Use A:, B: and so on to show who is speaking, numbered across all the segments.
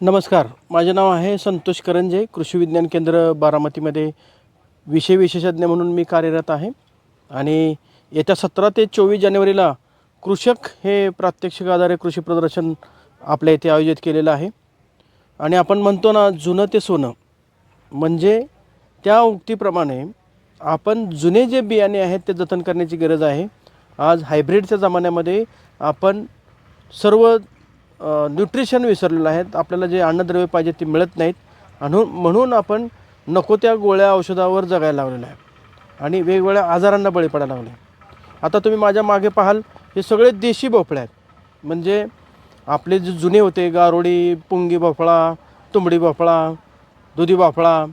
A: नमस्कार माझे नाव आहे संतोष करंजे कृषी विज्ञान केंद्र बारामतीमध्ये. विषय विशेषज्ञ म्हणून मी कार्यरत आहे. आणि येत्या सतरा ते चोवीस जानेवारीला कृषक हे प्रात्यक्षिक आधारे कृषी प्रदर्शन आपल्या इथे आयोजित केलेलं आहे. आणि आपण म्हणतो ना जुनं ते सोनं. म्हणजे त्या उक्तीप्रमाणे आपण जुने जे बियाणे आहेत ते जतन करण्याची गरज आहे. आज हायब्रिडच्या जमान्यामध्ये आपण सर्व न्यूट्रिशन विसरलेलं आहेत. आपल्याला जे अन्नद्रव्य पाहिजे ते मिळत नाहीत. आणि म्हणून आपण नको त्या गोळ्या औषधावर जगायला लावलेलं आहे आणि वेगवेगळ्या आजारांना बळी पडायला लागले आता तुम्ही माझ्या मागे पाहाल हे सगळे देशी भोपळे आहेत. म्हणजे आपले जे जुने होते गारोडी पुंगी भोपळा तुंबडी भोपळा दुधी भोपळा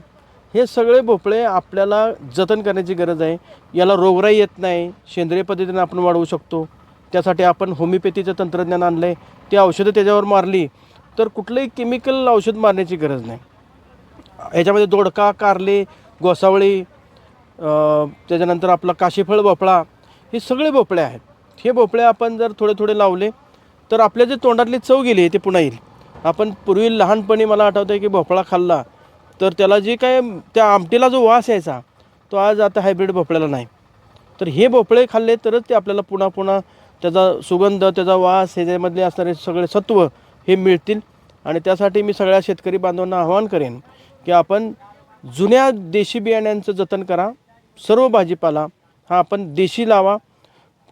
A: हे सगळे भोपळे आपल्याला जतन करण्याची गरज आहे. याला रोगराई येत नाही. सेंद्रिय पद्धतीने आपण वाढवू शकतो. त्यासाठी आपण होमिओपॅथीचं तंत्रज्ञान आणलं आहे ती औषधं त्याच्यावर मारली तर कुठलंही केमिकल औषध मारण्याची गरज नाही. ह्याच्यामध्ये दोडका कारले गोसावळी त्याच्यानंतर आपला काशीफळ भोपळा हे सगळे भोपळे आहेत. हे भोपळे आपण जर थोडे थोडे लावले तर आपल्या जे तोंडातली चव गेली ते पुन्हा येईल. आपण पूर्वी लहानपणी मला आठवतं आहे की भोपळा खाल्ला तर त्याला जे काय त्या आमटीला जो वास यायचा तो आज आता हायब्रिड भोपळ्याला नाही. तर हे भोपळे खाल्ले तरच ते आपल्याला पुन्हा पुन्हा त्याचा सुगंध त्याचा वास ह्याच्यामधले असणारे सगळे सत्व हे मिळतील. आणि त्यासाठी मी सगळ्या शेतकरी बांधवांना आवाहन करेन की आपण जुन्या देशी बियाण्यांचं जतन करा. सर्व भाजीपाला हा आपण देशी लावा.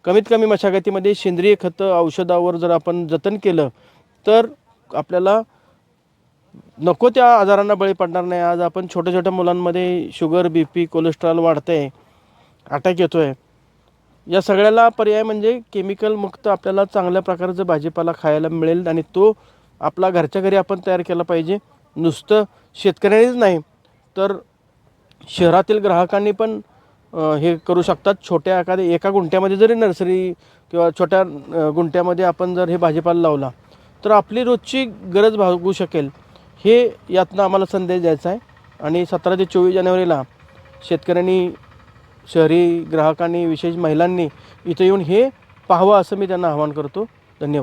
A: कमीत कमी मशागतीमध्ये सेंद्रिय खतं औषधावर जर आपण जतन केलं तर आपल्याला नको त्या आजारांना बळी पडणार नाही. आज आपण छोट्या छोट्या मुलांमध्ये शुगर बी पी कोलेस्ट्रॉल वाढतं आहे अटॅक येतो आहे या सगळ्याला पर्याय म्हणजे केमिकल मुक्त आपल्याला चांगल्या प्रकारचं भाजीपाला खायला मिळेल आणि तो आपला घरच्या घरी आपण तयार केला पाहिजे. नुसतं शेतकऱ्यांनीच नाही तर शहरातील ग्राहकांनी पण हे करू शकतात. छोट्या एखाद्या एका गुंठ्यामध्ये जरी नर्सरी किंवा छोट्या गुंट्यामध्ये गुंठ्यामध्ये आपण जर हे भाजीपाला लावला तर आपली रोजची गरज भागू शकेल. हे यातनं आम्हाला संदेश द्यायचा आहे. आणि सतरा ते चोवीस जानेवारीला शेतकऱ्यांनी शहरी ग्राहकांनी विशेष महिलांनी इथं येऊन हे पाहावं असं मी त्यांना आवाहन करतो. धन्यवाद.